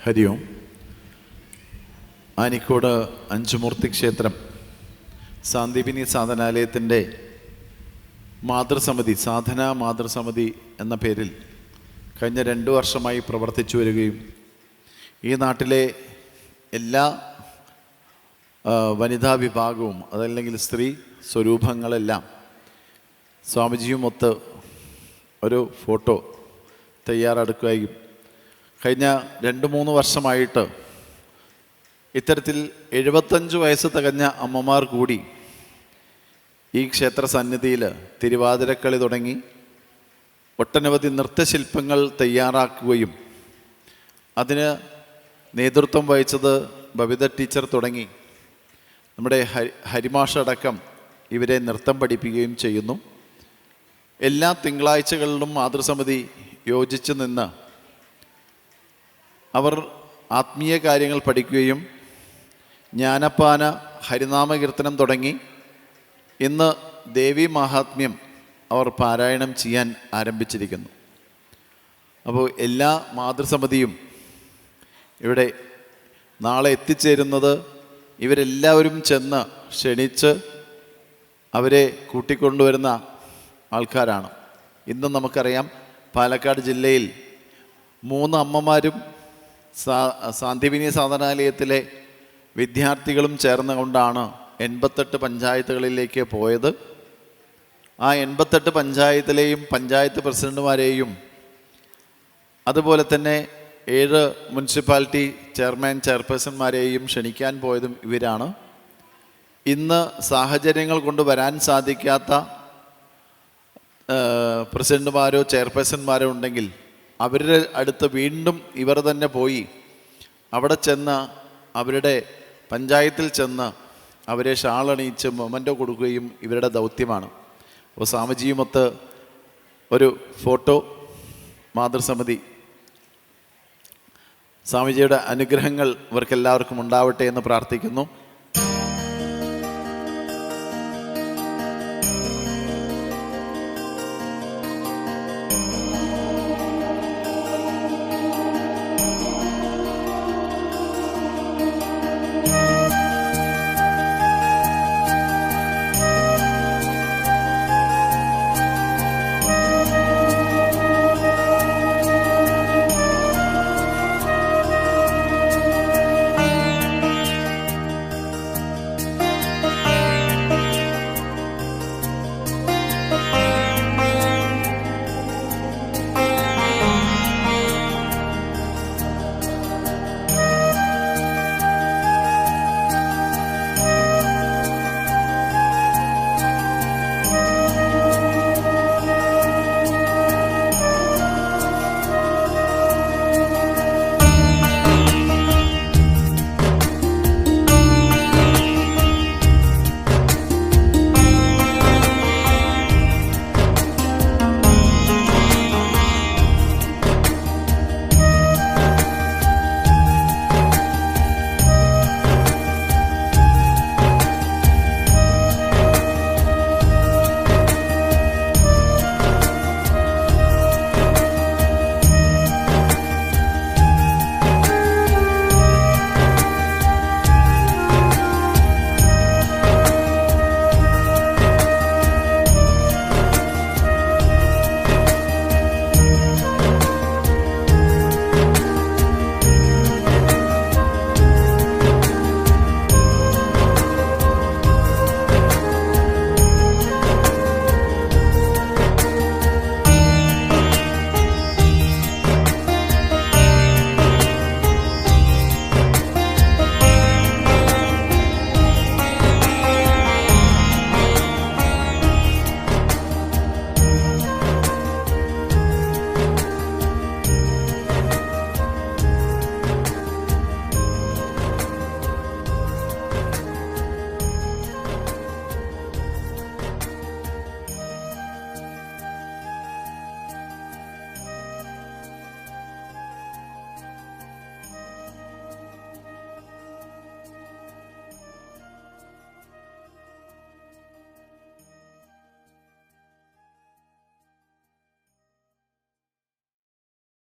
ഹരി ഓം. ആനിക്കോട് അഞ്ചുമൂർത്തി ക്ഷേത്രം സാന്ദീപിനി സാധനാലയത്തിന്റെ മാതൃസമിതി സാധന മാതൃസമിതി എന്ന പേരിൽ കഴിഞ്ഞ രണ്ട് വർഷമായി പ്രവർത്തിച്ചു വരികയും ഈ നാട്ടിലെ എല്ലാ വനിതാ വിഭാഗവും അതല്ലെങ്കിൽ സ്ത്രീ സ്വരൂപങ്ങളെല്ലാം സ്വാമിജിയുമൊത്ത് ഒരു ഫോട്ടോ തയ്യാറെടുക്കുകയും കഴിഞ്ഞ രണ്ട് മൂന്ന് വർഷമായിട്ട് ഇത്തരത്തിൽ എഴുപത്തഞ്ച് വയസ്സ് തികഞ്ഞ അമ്മമാർ കൂടി ഈ ക്ഷേത്ര സന്നിധിയിൽ തിരുവാതിരക്കളി തുടങ്ങി ഒട്ടനവധി നൃത്തശില്പങ്ങൾ തയ്യാറാക്കുകയും അതിന് നേതൃത്വം വഹിച്ചത് ബബിത ടീച്ചർ തുടങ്ങി. നമ്മുടെ ഹരി ഹരിമാഷടക്കം ഇവരെ നൃത്തം പഠിപ്പിക്കുകയും ചെയ്യുന്നു. എല്ലാ തിങ്കളാഴ്ചകളിലും മാതൃസമിതി യോജിച്ച് നിന്ന് അവർ ആത്മീയ കാര്യങ്ങൾ പഠിക്കുകയും ജ്ഞാനപ്പാന ഹരിനാമകീർത്തനം തുടങ്ങി ഇന്ന് ദേവി മഹാത്മ്യം അവർ പാരായണം ചെയ്യാൻ ആരംഭിച്ചിരിക്കുന്നു. അപ്പോൾ എല്ലാ മാതൃസമിതിയും ഇവിടെ നാളെ എത്തിച്ചേരുന്നത് ഇവരെല്ലാവരും ചെന്ന് ക്ഷണിച്ച് അവരെ കൂട്ടിക്കൊണ്ടുവരുന്ന ആൾക്കാരാണ്. ഇന്ന് നമുക്കറിയാം പാലക്കാട് ജില്ലയിൽ മൂന്ന് അമ്മമാരും സാ സാന്ദീപിനി സാധനാലയത്തിലെ വിദ്യാർത്ഥികളും ചേർന്നുകൊണ്ടാണ് എൺപത്തെട്ട് പഞ്ചായത്തുകളിലേക്ക് പോയത്. ആ എൺപത്തെട്ട് പഞ്ചായത്തിലെയും പഞ്ചായത്ത് പ്രസിഡന്റുമാരെയും അതുപോലെ തന്നെ ഏഴ് മുനിസിപ്പാലിറ്റി ചെയർമാൻ ചെയർപേഴ്സൺമാരെയും ക്ഷണിക്കാൻ പോയതും ഇവരാണ്. ഇന്ന് സാഹചര്യങ്ങൾ കൊണ്ട് വരാൻ സാധിക്കാത്ത പ്രസിഡന്റുമാരോ ചെയർപേഴ്സൺമാരോ ഉണ്ടെങ്കിൽ അവരുടെ അടുത്ത് വീണ്ടും ഇവർ തന്നെ പോയി. അവിടെ ചെന്ന് അവരുടെ പഞ്ചായത്തിൽ ചെന്ന് അവരെ ഷാളണിയിച്ച് മൊമന്റോ കൊടുക്കുകയും ഇവരുടെ ദൗത്യമാണ്. അപ്പോൾ സ്വാമിജിയുമൊത്ത് ഒരു ഫോട്ടോ മാതൃസമിതി. സ്വാമിജിയുടെ അനുഗ്രഹങ്ങൾ ഇവർക്കെല്ലാവർക്കും ഉണ്ടാവട്ടെ എന്ന് പ്രാർത്ഥിക്കുന്നു.